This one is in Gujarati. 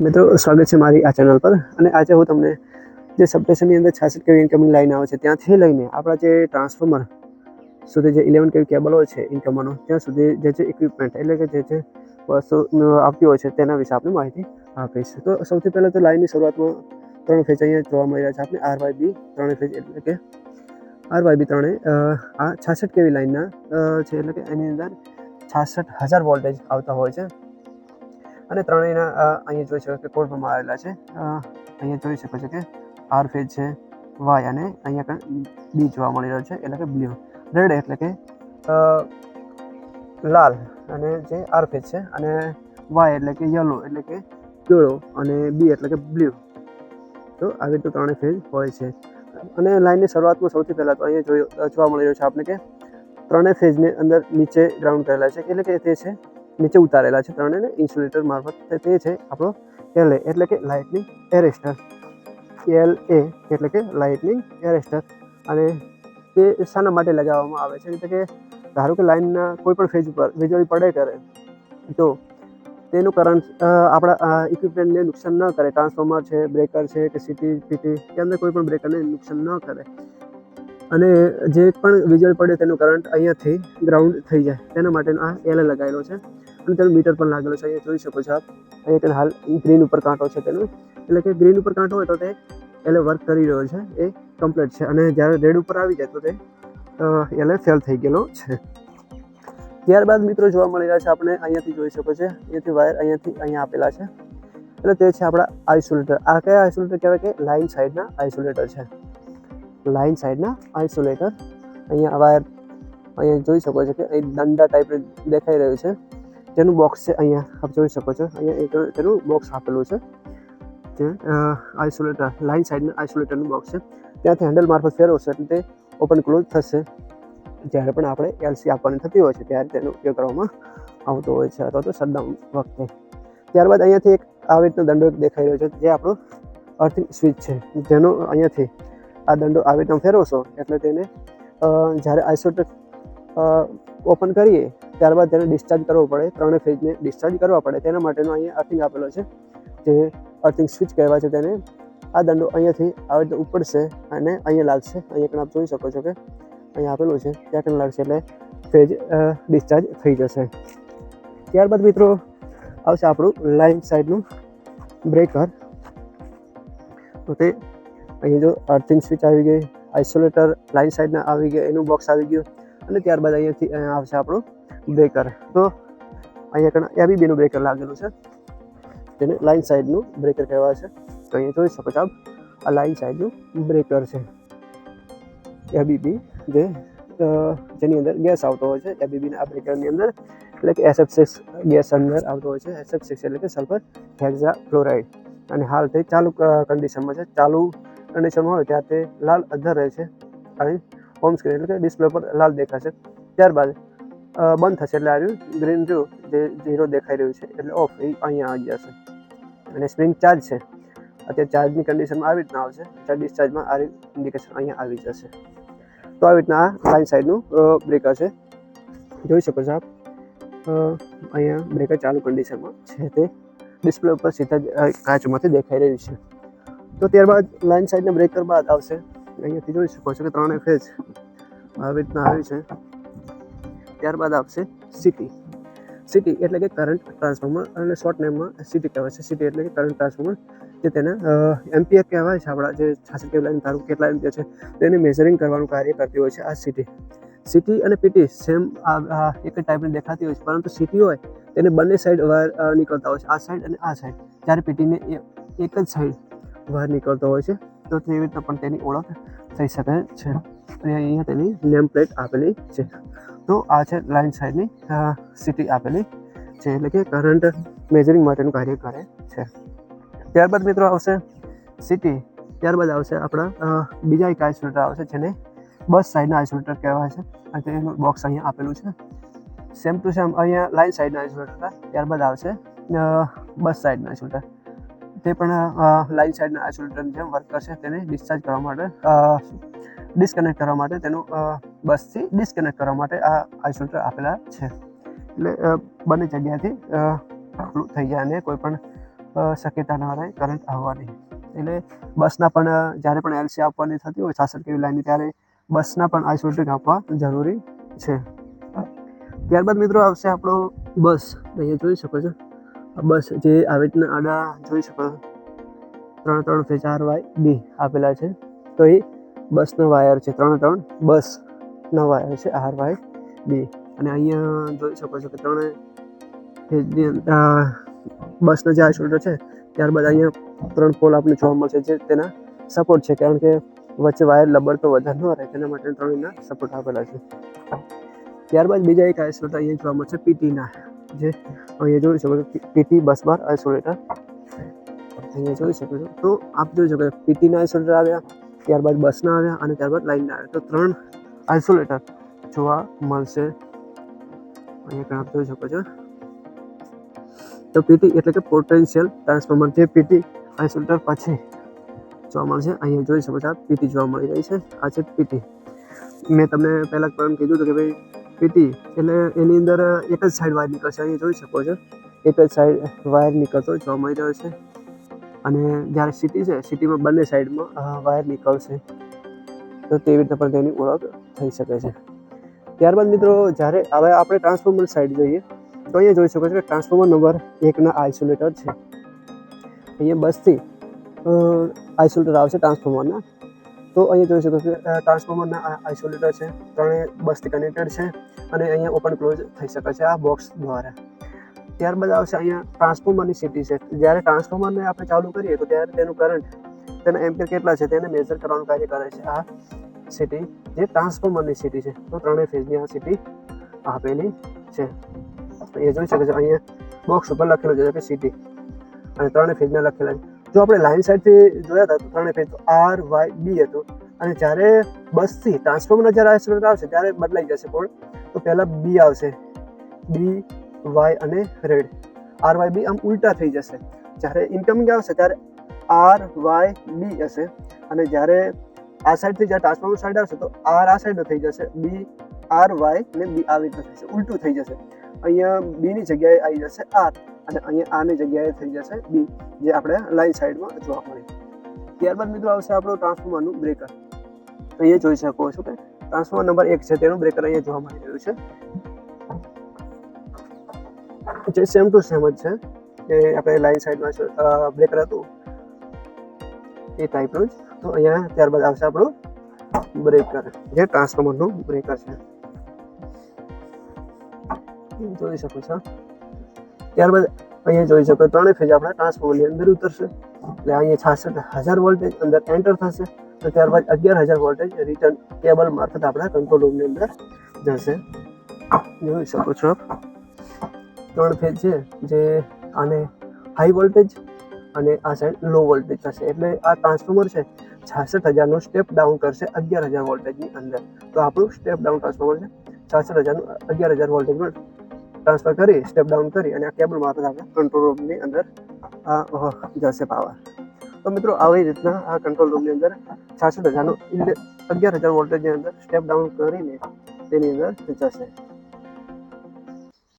મિત્રો, સ્વાગત છે મારી આ ચેનલ પર. અને આજે હું તમને જે સબસ્ટેશનની અંદર છાસઠ કેવી ઇન્કમિંગ લાઈન આવે છે, ત્યાંથી લઈને આપણા જે ટ્રાન્સફોર્મર સુધી જે ઇલેવન કેવી કેબલ હોય છે ઇન્કમરનો ત્યાં સુધી જે જે ઇક્વિપમેન્ટ એટલે કે જે જે વસ્તુ આવતી હોય છે, તેના વિશે આપણે માહિતી આપીશ. તો સૌથી પહેલાં તો લાઈનની શરૂઆતમાં ત્રણ ફેજ અહીંયા જોવા મળી રહ્યા છે આપણે આર વાય બી ત્રણ ફેજ એટલે કે આર વાય બી ત્રણે આ છાસઠ કેવી લાઈનના છે એટલે કે એની અંદર છાસઠ હજાર વોલ્ટેજ આવતા હોય છે. અને ત્રણેયના અહીંયા જોઈ શકો કે કોર્ટમાં આવેલા છે. અહીંયા જોઈ શકો છો કે આર ફેજ છે, વાય અને અહીંયા કંઈ બી જોવા મળી રહ્યો છે, એટલે કે બ્લુ. રેડ એટલે કે લાલ અને જે આર ફેજ છે અને વાય એટલે કે યલો એટલે કે પીળો અને બી એટલે કે બ્લુ. તો આવી રીતે ત્રણેય ફેજ હોય છે. અને લાઈનની શરૂઆતમાં સૌથી પહેલાં તો અહીંયા જોયું જોવા મળી રહ્યું છે આપણે કે ત્રણેય ફેજની અંદર નીચે ગ્રાઉન્ડ કરેલા છે. એટલે કે તે છે નીચે ઉતારેલા છે. ત્રણેને ઇન્સ્યુલેટર મારફત તે- છે આપણો એલ એ એટલે કે લાઇટનિંગ એરેસ્ટર એલ એ એટલે કે લાઇટનિંગ એરેસ્ટર અને તે શાના માટે લગાવવામાં આવે છે. એટલે કે ધારો કે લાઇનના કોઈ પણ ફેજ ઉપર વીજળી પડે કરે તો તેનું કરંટ આપણા ઇક્વિપમેન્ટને નુકસાન ન કરે. ટ્રાન્સફોર્મર છે બ્રેકર છે કે સીટી પીટી કે અંદર કોઈ પણ બ્રેકરને નુકસાન ન કરે. અને જે પણ વીજળી પડે તેનું કરંટ અહીંયાથી ગ્રાઉન્ડ થઈ જાય. તેના માટેનો આ એલ લગાવેલો છે. અને તેનું મીટર પણ લાગેલો છે. અહીંયા જોઈ શકો છો આપ. અહીંયા કંઈ હાલ ગ્રીન ઉપર કાંટો છે તેનો. એટલે કે ગ્રીન ઉપર કાંટો હોય તો તે એલે વર્ક કરી રહ્યો છે. એ કમ્પ્લીટ છે. અને જ્યારે રેડ ઉપર આવી જાય તો તે એલે ફેલ થઈ ગયેલો છે. ત્યારબાદ મિત્રો જોવા મળી રહ્યા છે આપણે અહીંયાથી જોઈ શકો છો. અહીંયાથી વાયર અહીંયાથી અહીંયા આપેલા છે. એટલે તે છે આપણા આઇસોલેટર આ કયા આઇસોલેટર કહેવાય કે લાઇન સાઈડના આઇસોલેટર છે. લાઇન સાઈડના આઇસોલેટર. અહીંયા વાયર અહીંયા જોઈ શકો છો કે અહીં દંડા ટાઈપ દેખાઈ રહ્યું છે. તેનું બોક્સ છે અહીંયા, આપ જોઈ શકો છો. અહીંયા તેનું બોક્સ આપેલું છે. જે આઇસોલેટર, લાઇન સાઈડના આઇસોલેટરનું બોક્સ છે. ત્યાંથી હેન્ડલ મારફત ફેરવશે એટલે તે ઓપન ક્લોઝ થશે. જ્યારે પણ આપણે એલસી આપવાની થતી હોય છે, ત્યારે તેનો ઉપયોગ કરવામાં આવતો હોય છે અથવા તો શટડાઉન વખતે. ત્યારબાદ અહીંયાથી એક આવી રીતનો દંડો દેખાઈ રહ્યો છે, જે આપણો અર્થિંગ સ્વિચ છે. જેનો અહીંયાથી આ દંડો આવી રીતના ફેરવશો એટલે તેને જ્યારે આઇસોટેક ઓપન કરીએ, ત્યારબાદ તેને ડિસ્ચાર્જ કરવો પડે. ત્રણે ફેજને ડિસ્ચાર્જ કરવા પડે. તેના માટેનો અહીંયા અર્થિંગ આપેલો છે, જે અર્થિંગ સ્વિચ કહેવાય છે તેને. આ દંડો અહીંયાથી આવી રીતે ઉપડશે અને અહીંયા લાગશે અહીંયા પણ આપ જોઈ શકો છો કે અહીંયા આપેલું છે. ત્યાં પણ લાગશે એટલે ફેજ ડિસ્ચાર્જ થઈ જશે. ત્યારબાદ મિત્રો, આવશે આપણું લાઇન સાઈડનું બ્રેકર. તો તે અહીંયા જો અર્થિંગ સ્વિચ આવી ગઈ આઇસોલેટર લાઇન સાઈડના આવી ગયા એનું બોક્સ આવી ગયું અને ત્યારબાદ અહીંયાથી, અહીંયા આવશે આપણું બ્રેકર તો અહીંયા કણ એબીબીનું બ્રેકર લાગેલું છે. તેને લાઇન સાઈડનું બ્રેકર કહેવાય છે. તો અહીંયા જોઈ શકો છો આપ, આ લાઇન સાઈડનું બ્રેકર છે. એબીબી જે જેની અંદર ગેસ આવતો હોય છે એબીબીના આ બ્રેકરની અંદર, એટલે કે એસએફ સિક્સ ગેસ અંદર આવતો હોય છે એસએફ સિક્સ એટલે કે સલ્ફર હેક્ઝા ફ્લોરાઇડ અને હાલ તે ચાલુ કન્ડિશનમાં છે, ચાલુ કન્ડિશનમાં હોય ત્યારે તે લાલ અધર રહે છે. અને હોમ સ્ક્રીન એટલે કે ડિસ્પ્લે પર લાલ દેખાશે. ત્યારબાદ બંધ થશે એટલે આવ્યું ગ્રીન રહ્યું જે ઝીરો દેખાઈ રહ્યું છે એટલે ઓફ એ અહીંયા આવી જશે. અને સ્પ્રિંગ ચાર્જ છે. અત્યારે ચાર્જની કન્ડિશનમાં આવી રીતના આવશે. ત્યારે ડિસ્ચાર્જમાં આ ઇન્ડિકેશન અહીંયા આવી જશે. તો આવી રીતના આ લાઇન સાઈડનું બ્રેકર છે જોઈ શકો છો આપ. અહીંયા બ્રેકર ચાલુ કન્ડિશનમાં છે તે. ડિસ્પ્લે ઉપર સીધા કાચમાંથી દેખાઈ રહ્યું છે. તો ત્યારબાદ લાઇન સાઈડના બ્રેકર બાદ આવશે. અહીંયાથી જોઈ શકો છો કે ત્રણેય ફેજ આવી રીતના આવી છે. ત્યારબાદ આવશે સિટી સિટી એટલે કે કરંટ ટ્રાન્સફોર્મર અને શોર્ટ નેમમાં સિટી કહેવાય છે. સિટી એટલે કે કરંટ ટ્રાન્સફોર્મર જે તેના એમ્પિયર કહેવાય છે આપણા જે છાસઠ કેવી લાઈન તારું કેટલા એમ્પિયર છે, તેને મેઝરિંગ કરવાનું કાર્ય કરતી હોય છે આ સિટી સિટી અને પીટી સેમ એક જ ટાઈપની દેખાતી હોય છે. પરંતુ સિટી હોય, તેને બંને સાઈડ વાયર નીકળતા હોય છે. આ સાઈડ અને આ સાઈડ જ્યારે પીટીને એક જ સાઈડ વાયર નીકળતો હોય છે, તો તેવી રીતના પણ તેની ઓળખ થઈ શકે છે. અને અહીંયા તેની નેમ પ્લેટ આપેલી છે. તો આ છે લાઇન સાઈડની સિટી આપેલી છે, એટલે કે કરંટ મેજરિંગ માટેનું કાર્ય કરે છે. ત્યારબાદ મિત્રો આવશે સિટી ત્યારબાદ આવશે આપણા બીજા એક આઇસોલેટર આવશે જેને બસ સાઈડના આઇસોલેટર કહેવાય છે. અને તેનું બોક્સ અહીંયા આપેલું છે. સેમ ટુ સેમ અહીંયા લાઇન સાઈડના આઇસોલેટર ત્યારબાદ આવશે બસ સાઈડના આઇસોલેટર તે પણ લાઈવ સાઈડના આઇસોલેટરની જેમ વર્ક કરશે તેને ડિસ્ચાર્જ કરવા માટે ડિસ્કનેક્ટ કરવા માટે તેનું બસથી ડિસ્કનેક્ટ કરવા માટે આ આઇસોલેટર આપેલા છે. એટલે બંને જગ્યાથી ખુલ્લું થઈ જાય અને કોઈ પણ શક્યતા ન રહે કરંટ આવવાની. એટલે બસના પણ જ્યારે પણ એલસી આપવાની થતી હોય છાસઠ કેવી લાઈનની, ત્યારે બસના પણ આઇસોલેટર આપવા જરૂરી છે. ત્યારબાદ મિત્રો આવશે આપણો બસ અહીંયા જોઈ શકો છો. બસ જે આવી રીતના આડા જોઈ શકો ત્રણ ત્રણ ફે ચાર વાય બી આપેલા છે. તો એ બસનો વાયર છે. ત્રણ ત્રણ બસનો વાયર છે. R Y B. અને અહીંયા જોઈ શકો છો કે ત્રણે ફેજની અંદર આ બસનો જે આઇસોલેટર છે, ત્યારબાદ અહીંયા ત્રણ પોલ આપણે જોવા મળશે જે તેના સપોર્ટ છે. કારણ કે વચ્ચે વાયર લબર તો વધારે ન રહે, તેના માટે ત્રણના સપોર્ટ આપેલા છે. ત્યારબાદ બીજા એક આઇસોલેટર અહીંયા જોવા મળશે, પીટીના. જે અહીંયા જોઈ શકો છો પીટી બસ બાર આઇસોલેટર. અહીંયા જોઈ શકો છો, તો આપ જોઈ શકો છો, પીટીના આઇસોલેટર આવ્યા, ત્યારબાદ બસના આવ્યા અને ત્યારબાદ લાઇનના આવ્યા. તો ત્રણ આઇસોલેટર જોવા મળશે. અહીંયા આપ જોઈ શકો છો. તો પીટી એટલે કે પોટેન્શિયલ ટ્રાન્સફોર્મર જે પીટી આઇસોલેટર પછી જોવા મળશે. અહીંયા જોઈ શકો છો, આ પીટી જોવા મળી રહી છે. આ છે પીટી. મેં તમને પહેલાં પણ કીધું હતું કે ભાઈ પીટી, એટલે એની અંદર એક જ સાઈડ વાયર નીકળશે અહીંયા જોઈ શકો છો. એક જ સાઈડ વાયર નીકળતો જોવા મળી રહ્યો છે. અને જ્યારે સિટી છે સિટીમાં બંને સાઈડમાં વાયર નીકળશે. તો તેવી રીતે પણ તેની ઓળખ થઈ શકે છે. ત્યારબાદ મિત્રો, જ્યારે હવે આપણે ટ્રાન્સફોર્મર સાઈડ જોઈએ, તો અહીંયા જોઈ શકો છો કે ટ્રાન્સફોર્મર નંબર એકના આઇસોલેટર છે. અહીંયા બસથી આઇસોલેટર આવશે ટ્રાન્સફોર્મરના તો અહીંયા જોઈ શકો કે ટ્રાન્સફોર્મરના આઇસોલેટર છે ત્રણે બસથી કનેક્ટેડ છે અને અહીંયા ઓપન ક્લોઝ થઈ શકે છે આ બોક્સ દ્વારા. ત્યારબાદ આવશે અહીંયા ટ્રાન્સફોર્મરની સિટી છે. જ્યારે ટ્રાન્સફોર્મરને આપણે ચાલુ કરીએ તો ત્યારે તેનું કરંટ તેના એમ્પિયર કેટલા છે તેને મેજર કરવાનું કાર્ય કરે છે આ સિટી, જે ટ્રાન્સફોર્મરની સિટી છે. તો ત્રણેય ફેઝની આ સિટી આપેલી છે. એ જોઈ શકે છે, અહીંયા બોક્સ ઉપર લખેલું છે કે સિટી. અને ત્રણેય ફેઝના લખેલા છે. જો આપણે લાઇન સાઈડથી જોયા હતા તો ત્રણે ફેઝ આર વાય બી હતું. અને જ્યારે બસથી ટ્રાન્સફોર્મરના જ્યારે આઇસોલેટર આવશે, ત્યારે બદલાઈ જશે પણ તો પહેલાં બી આવશે. બી વાય અને રેડ આર વાય બી આમ ઉલટા થઈ જશે. જ્યારે ઇન્કમિંગ આવશે, ત્યારે આર વાય બી હશે. અને જ્યારે આ સાઈડથી જ્યારે ટ્રાન્સફોર્મર સાઈડ આવશે, તો આર આ સાઈડનો થઈ જશે. બી આર વાય ને બી આવી રીતે થશે. ઉલટું થઈ જશે. અહીંયા બીની જગ્યાએ આવી જશે આર અને અહીંયા આની જગ્યાએ થઈ જશે બી, જે આપણે લાઈન સાઈડમાં જોવા મળે. ત્યારબાદ મિત્રો આવશે આપણું ટ્રાન્સફોર્મરનું બ્રેકર. અહીંયા જોઈ શકો છો કે ટ્રાન્સફોર્મર નંબર એક છે, તેનું બ્રેકર અહીંયા જોવા મળી રહ્યું છે. જે સેમ ટુ સેમ જ છે કે આપણે લાઈન સાઈડમાં બ્રેકર હતું, એ ટાઈપનું જ. તો અહીંયા ત્યારબાદ આવશે આપણું બ્રેકર, જે ટ્રાન્સફોર્મરનું બ્રેકર છે. જોઈ શકો છો. ત્યારબાદ અહીંયા જોઈ શકો ત્રણેય ફેજ આપણા ટ્રાન્સફોર્મરની અંદર ઉતરશે. એટલે અહીંયા છાસઠ હજાર વોલ્ટેજ અંદર એન્ટર થશે. તો ત્યારબાદ અગિયાર હજાર વોલ્ટેજ રિટર્ન કેબલ મારફત આપણા કંટ્રોલ રૂમની અંદર જશે. જોઈ શકો છો. ત્રણ ફેજ છે જે આને હાઈ વોલ્ટેજ અને આ સાઈડ લો વોલ્ટેજ થશે. એટલે આ ટ્રાન્સફોર્મર છે છાસઠ હજારનું સ્ટેપ ડાઉન કરશે અગિયાર હજાર વોલ્ટેજની અંદર. તો આપણું સ્ટેપ ડાઉન ટ્રાન્સફોર્મર છે છાસઠ હજારનું અગિયાર હજાર વોલ્ટેજમાં ટ્રાન્સફર કરી સ્ટેપ ડાઉન કરી અને આ કેબલ મારફત આપણે કંટ્રોલ રૂમની અંદર આ જશે પાવર તો મિત્રો, આવી રીતના આ કંટ્રોલ રૂમની અંદર છાસઠ હજારનું અગિયાર હજાર વોલ્ટેજની અંદર સ્ટેપ ડાઉન કરીને તેની અંદર જશે.